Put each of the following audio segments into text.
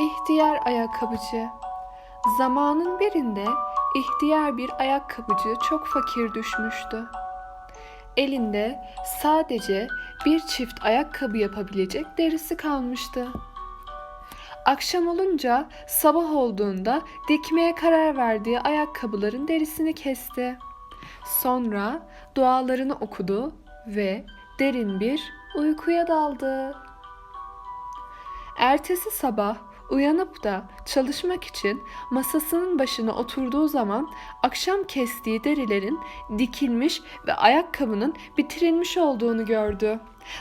İhtiyar ayakkabıcı. Zamanın birinde ihtiyar bir ayakkabıcı çok fakir düşmüştü. Elinde sadece bir çift ayakkabı yapabilecek derisi kalmıştı. Akşam olunca sabah olduğunda dikmeye karar verdiği ayakkabıların derisini kesti. Sonra dualarını okudu ve derin bir uykuya daldı. Ertesi sabah uyanıp da çalışmak için masasının başına oturduğu zaman akşam kestiği derilerin dikilmiş ve ayakkabının bitirilmiş olduğunu gördü.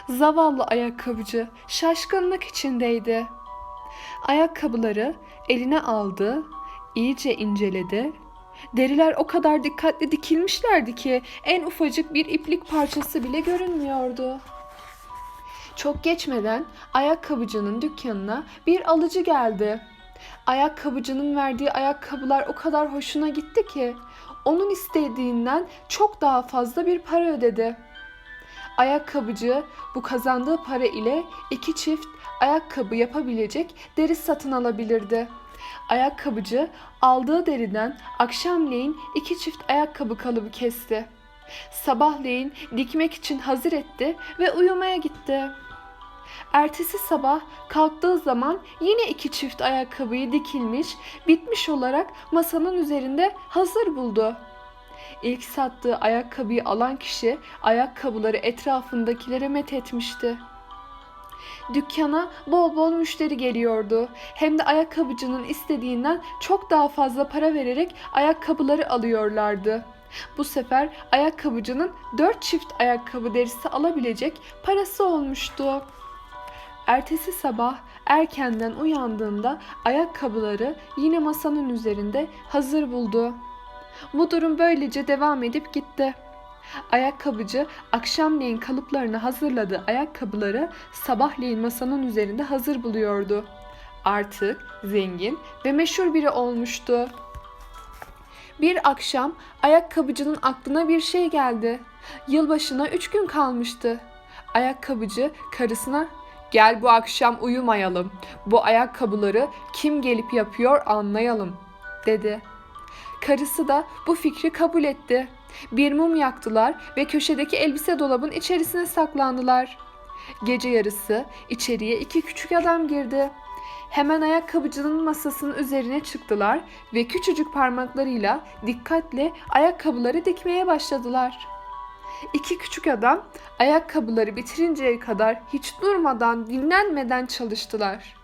Zavallı ayakkabıcı şaşkınlık içindeydi. Ayakkabıları eline aldı, iyice inceledi. Deriler o kadar dikkatli dikilmişlerdi ki en ufacık bir iplik parçası bile görünmüyordu. Çok geçmeden ayakkabıcının dükkanına bir alıcı geldi. Ayakkabıcının verdiği ayakkabılar o kadar hoşuna gitti ki onun istediğinden çok daha fazla bir para ödedi. Ayakkabıcı bu kazandığı para ile iki çift ayakkabı yapabilecek deri satın alabilirdi. Ayakkabıcı aldığı deriden akşamleyin iki çift ayakkabı kalıbı kesti. Sabahleyin dikmek için hazır etti ve uyumaya gitti. Ertesi sabah kalktığı zaman yine iki çift ayakkabıyı dikilmiş, bitmiş olarak masanın üzerinde hazır buldu. İlk sattığı ayakkabıyı alan kişi ayakkabıları etrafındakilere met etmişti. Dükkana bol bol müşteri geliyordu. Hem de ayakkabıcının istediğinden çok daha fazla para vererek ayakkabıları alıyorlardı. Bu sefer ayakkabıcının dört çift ayakkabı derisi alabilecek parası olmuştu. Ertesi sabah erkenden uyandığında ayakkabıları yine masanın üzerinde hazır buldu. Bu durum böylece devam edip gitti. Ayakkabıcı akşamleyin kalıplarını hazırladığı ayakkabıları sabahleyin masanın üzerinde hazır buluyordu. Artık zengin ve meşhur biri olmuştu. Bir akşam ayakkabıcının aklına bir şey geldi. Yılbaşına üç gün kalmıştı. Ayakkabıcı karısına Gel bu akşam uyumayalım. Bu ayakkabıları kim gelip yapıyor anlayalım, dedi. Karısı da bu fikri kabul etti. Bir mum yaktılar ve köşedeki elbise dolabın içerisine saklandılar. Gece yarısı içeriye iki küçük adam girdi. Hemen ayakkabıcının masasının üzerine çıktılar ve küçücük parmaklarıyla dikkatle ayakkabıları dikmeye başladılar. İki küçük adam ayakkabıları bitirinceye kadar hiç durmadan, dinlenmeden çalıştılar.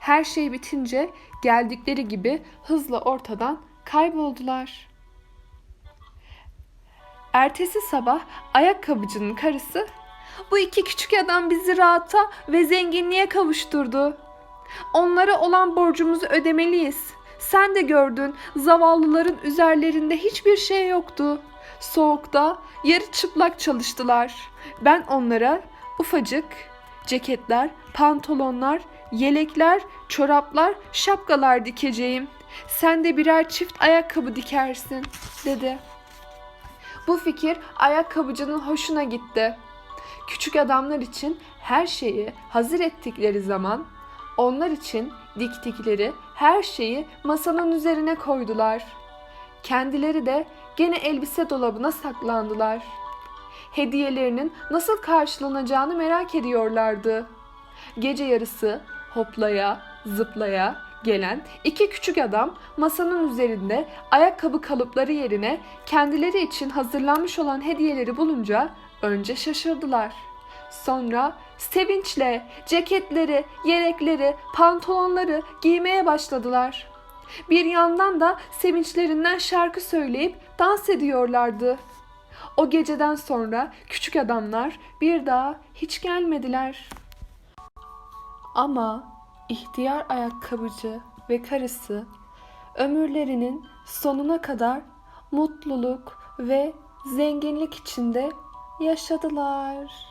Her şey bitince geldikleri gibi hızla ortadan kayboldular. Ertesi sabah ayakkabıcının karısı bu iki küçük adam bizi rahata ve zenginliğe kavuşturdu. Onlara olan borcumuzu ödemeliyiz. Sen de gördün zavallıların üzerlerinde hiçbir şey yoktu. Soğukta yarı çıplak çalıştılar. Ben onlara ufacık ceketler, pantolonlar, yelekler, çoraplar, şapkalar dikeceğim. Sen de birer çift ayakkabı dikersin, dedi. Bu fikir ayakkabıcının hoşuna gitti. Küçük adamlar için her şeyi hazır ettikleri zaman onlar için diktikleri her şeyi masanın üzerine koydular. Kendileri de gene elbise dolabına saklandılar. Hediyelerinin nasıl karşılanacağını merak ediyorlardı. Gece yarısı hoplaya, zıplaya gelen iki küçük adam masanın üzerinde ayakkabı kalıpları yerine kendileri için hazırlanmış olan hediyeleri bulunca önce şaşırdılar. Sonra sevinçle ceketleri, yelekleri, pantolonları giymeye başladılar. Bir yandan da sevinçlerinden şarkı söyleyip dans ediyorlardı. O geceden sonra küçük adamlar bir daha hiç gelmediler. Ama ihtiyar ayakkabıcı ve karısı ömürlerinin sonuna kadar mutluluk ve zenginlik içinde yaşadılar.